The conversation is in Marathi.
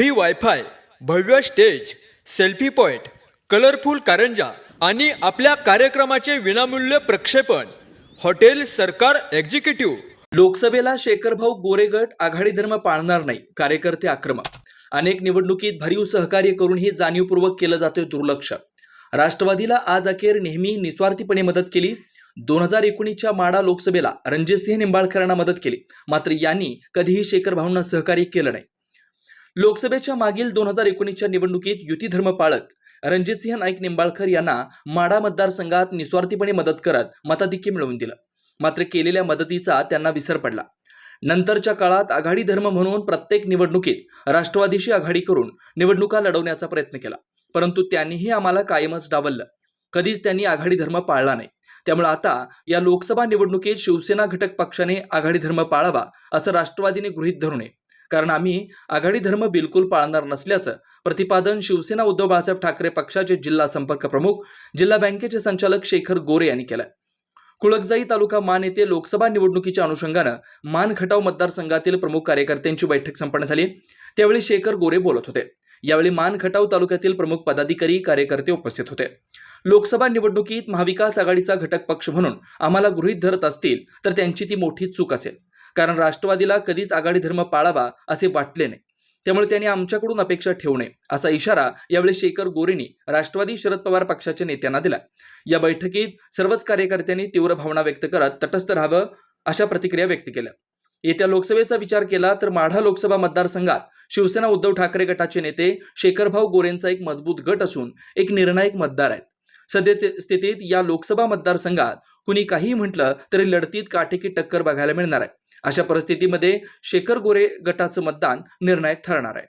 free wifi भव्य स्टेज सेल्फी पॉइंट कलरफुल कारंजा आणि आपल्या कार्यक्रमाचे विनामूल्य प्रक्षेपण. हॉटेल सरकार एक्झिक्युटिव्ह लोकसभेला शेखरभाऊ गोरेगट आघाडी धर्म पाळणार नाही कार्यकर्ते आक्रमक. अनेक निवडणुकीत भरीव सहकार्य करूनही जाणीवपूर्वक केलं जातोय दुर्लक्ष. राष्ट्रवादीला आज अखेर नेहमी निस्वार्थीपणे मदत केली. दोन हजार एकोणीसच्या माडा लोकसभेला रणजितसिंह निंबाळकरांना मदत केली. मात्र यांनी कधीही शेखर भाऊंना सहकार्य केलं नाही. लोकसभेच्या मागील दोन हजार एकोणीसच्या निवडणुकीत युती धर्म पाळत रणजितसिंह नाईक निंबाळकर यांना माडा मतदारसंघात निस्वार्थीपणे मदत करत मताधिक्य मिळवून दिलं. मात्र केलेल्या मदतीचा त्यांना विसर पडला. नंतरच्या काळात आघाडी धर्म म्हणून प्रत्येक निवडणुकीत राष्ट्रवादीशी आघाडी करून निवडणुका लढवण्याचा प्रयत्न केला. परंतु त्यांनीही आम्हाला कायमच डावललं. कधीच त्यांनी आघाडी धर्म पाळला नाही. त्यामुळे आता या लोकसभा निवडणुकीत शिवसेना घटक पक्षाने आघाडी धर्म पाळावा असं राष्ट्रवादीने गृहीत धरू नये. कारण आम्ही आघाडी धर्म बिलकुल पाळणार नसल्याचं प्रतिपादन शिवसेना उद्धव बाळासाहेब ठाकरे पक्षाचे जिल्हा संपर्क प्रमुख जिल्हा बँकेचे संचालक शेखर गोरे यांनी केलं. कुळकजाई तालुका मान येथे लोकसभा निवडणुकीच्या अनुषंगानं मान खटाव मतदारसंघातील प्रमुख कार्यकर्त्यांची बैठक संपन्न झाली. त्यावेळी शेखर गोरे बोलत होते. यावेळी मान खटाव तालुक्यातील प्रमुख पदाधिकारी कार्यकर्ते उपस्थित होते. लोकसभा निवडणुकीत महाविकास आघाडीचा घटक पक्ष म्हणून आम्हाला गृहीत धरत असतील तर त्यांची ती मोठी चूक असेल. कारण राष्ट्रवादीला कधीच आघाडी धर्म पाळावा असे वाटले नाही. त्यामुळे त्यांनी आमच्याकडून अपेक्षा ठेवू नये असा इशारा यावेळी शेखर गोरेंनी राष्ट्रवादी शरद पवार पक्षाच्या नेत्यांना दिला. या बैठकीत सर्वच कार्यकर्त्यांनी तीव्र भावना व्यक्त करत तटस्थ राहावं अशा प्रतिक्रिया व्यक्त केल्या. येत्या लोकसभेचा विचार केला तर माढा लोकसभा मतदारसंघात शिवसेना उद्धव ठाकरे गटाचे नेते शेखरभाऊ गोरेंचा एक मजबूत गट असून एक निर्णायक मतदार आहेत. सध्या स्थितीत या लोकसभा मतदारसंघात कुणी काहीही म्हटलं तरी लढतीत काटेकी टक्कर बघायला मिळणार आहे. अशा परिस्थितीमध्ये शेखर गोरे गटाचं मतदान निर्णायक ठरणार आहे.